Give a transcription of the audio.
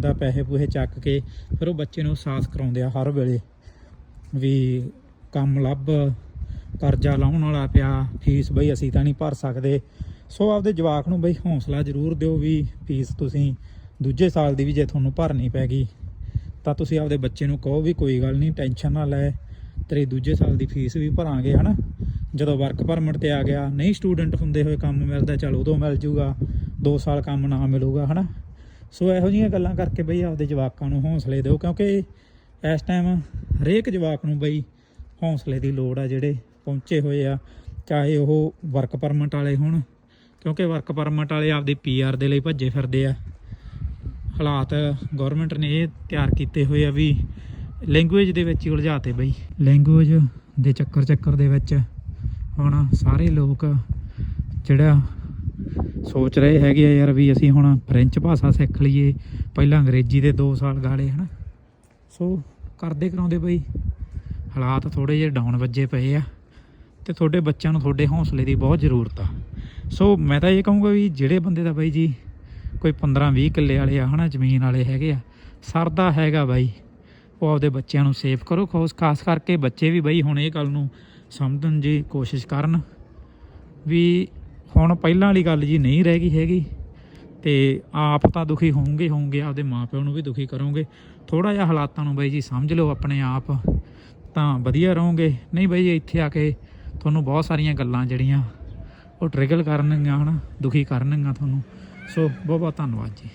ਦਾ ਪੈਸੇ ਪੂਹੇ ਚੱਕ ਕੇ ਫਿਰ ਉਹ ਬੱਚੇ ਨੂੰ ਸਾਥ ਕਰਾਉਂਦੇ ਆ ਹਰ ਵੇਲੇ ਵੀ ਕੰਮ ਲੱਭ, ਕਰਜ਼ਾ ਲਾਉਣ ਵਾਲਾ ਪਿਆ, ਫੀਸ ਬਈ ਅਸੀਂ ਤਾਂ ਨਹੀਂ ਭਰ ਸਕਦੇ। ਸੋ ਆਪਦੇ ਜਵਾਕ ਨੂੰ ਬਈ ਹੌਸਲਾ ਜ਼ਰੂਰ ਦਿਓ ਵੀ ਫੀਸ ਤੁਸੀਂ ਦੂਜੇ ਸਾਲ ਦੀ ਵੀ ਜੇ ਤੁਹਾਨੂੰ ਭਰਨੀ ਪੈ ਗਈ, ਤਾਂ ਤੁਸੀਂ ਆਪਦੇ ਬੱਚੇ ਨੂੰ ਕਹੋ ਵੀ ਕੋਈ ਗੱਲ ਨਹੀਂ, ਟੈਨਸ਼ਨ ਨਾ ਲੈ। ਤੇਰੇ ਦੂਜੇ ਸਾਲ ਦੀ ਫੀਸ ਵੀ ਭਰਾਂਗੇ, ਹਨਾ? ਜਦੋਂ ਵਰਕ ਪਰਮਿਟ ਤੇ ਆ ਗਿਆ, ਨਹੀਂ ਸਟੂਡੈਂਟ ਹੁੰਦੇ ਹੋਏ ਕੰਮ ਮਿਲਦਾ, ਚਲ ਉਦੋਂ ਮਿਲ ਜੂਗਾ 2 ਸਾਲ ਕੰਮ ਨਾ ਮਿਲੂਗਾ, ਹਨਾ? ਸੋ ਇਹੋ ਜਿਹੀਆਂ ਗੱਲਾਂ ਕਰਕੇ ਬਈ ਆਪਦੇ ਜਵਾਕਾਂ ਨੂੰ ਹੌਸਲੇ ਦਿਓ, ਕਿਉਂਕਿ ਇਸ ਟਾਈਮ ਹਰੇਕ ਜਵਾਕ ਨੂੰ ਬਈ ਹੌਸਲੇ ਦੀ ਲੋੜ ਆ ਜਿਹੜੇ ਪਹੁੰਚੇ ਹੋਏ ਆ, ਚਾਹੇ ਉਹ ਵਰਕ ਪਰਮਿਟ ਵਾਲੇ ਹੋਣ, ਕਿਉਂਕਿ ਵਰਕ ਪਰਮਿਟ ਵਾਲੇ ਆਪਦੀ ਪੀਆਰ ਦੇ ਲਈ ਭੱਜੇ ਫਿਰਦੇ ਆ। ਹਾਲਾਤ ਗਵਰਨਮੈਂਟ ਨੇ ਇਹ ਤਿਆਰ ਕੀਤੇ ਹੋਏ ਆ ਵੀ ਲੈਂਗੁਏਜ ਦੇ ਵਿੱਚ ਹੀ ਉਲਝਾਤੇ ਬਈ। ਲੈਂਗੁਏਜ ਦੇ ਚੱਕਰ ਚੱਕਰ ਦੇ ਵਿੱਚ ਹੁਣ ਸਾਰੇ ਲੋਕ ਜਿਹੜਾ ਸੋਚ ਰਹੇ ਹੈਗੇ ਆ ਯਾਰ ਵੀ ਅਸੀਂ ਹੁਣ ਫ੍ਰੈਂਚ ਭਾਸ਼ਾ ਸਿੱਖ ਲਈਏ। ਪਹਿਲਾਂ ਅੰਗਰੇਜ਼ੀ ਦੇ 2 ਸਾਲ ਗਾਲੇ, ਹਨਾ? ਸੋ ਕਰਦੇ ਕਰਾਉਂਦੇ ਬਈ। ਹਾਲਾਤ ਥੋੜੇ ਜਿਹੇ ਡਾਊਨ ਵੱਜੇ ਪਏ ਆ ਤੇ ਤੁਹਾਡੇ ਬੱਚਿਆਂ ਨੂੰ ਤੁਹਾਡੇ ਹੌਸਲੇ ਦੀ ਬਹੁਤ ਜ਼ਰੂਰਤ ਆ। ਸੋ ਮੈਂ ਤਾਂ ਇਹ ਕਹੂੰਗਾ ਵੀ ਜਿਹੜੇ ਬੰਦੇ ਦਾ ਬਾਈ ਜੀ ਕੋਈ 15 20 ਕਿੱਲੇ ਵਾਲੇ ਆ, ਹਨਾ, ਜ਼ਮੀਨ ਵਾਲੇ ਹੈਗੇ ਆ, ਸਰਦਾ ਹੈਗਾ ਬਾਈ। ਉਹ ਆਪਦੇ ਬੱਚਿਆਂ ਨੂੰ ਸੇਫ ਕਰੋ, ਖੋਸ ਖਾਸ ਕਰਕੇ ਬੱਚੇ ਵੀ ਬਈ ਹੁਣ ਇਹ ਗੱਲ ਨੂੰ ਸਮਝਣ ਦੀ ਕੋਸ਼ਿਸ਼ ਕਰਨ ਵੀ ਹੁਣ ਪਹਿਲਾਂ ਵਾਲੀ ਗੱਲ ਜੀ ਨਹੀਂ ਰਹਿ ਗਈ ਹੈਗੀ ਤੇ ਆਪ ਤਾਂ ਦੁਖੀ ਹੋਵੋਗੇ ਹੋਵੋਗੇ ਆਪਦੇ ਮਾਪਿਆਂ ਨੂੰ ਵੀ ਦੁਖੀ ਕਰੋਗੇ। ਥੋੜਾ ਜਿਹਾ ਹਾਲਾਤਾਂ ਨੂੰ ਬਾਈ ਜੀ ਸਮਝ ਲਓ ਆਪਣੇ ਆਪ, ਤਾਂ ਵਧੀਆ ਰਹੋਗੇ। ਨਹੀਂ ਬਾਈ ਜੀ, ਇੱਥੇ ਆ ਕੇ ਤੁਹਾਨੂੰ ਬਹੁਤ ਸਾਰੀਆਂ ਗੱਲਾਂ ਜਿਹੜੀਆਂ ਉਹ ਟ੍ਰਿਗਰ ਕਰਨਗੀਆਂ ਹਨਾ, ਦੁਖੀ ਕਰਨਗੀਆਂ ਤੁਹਾਨੂੰ। ਸੋ ਬਹੁਤ ਬਹੁਤ ਧੰਨਵਾਦ ਜੀ।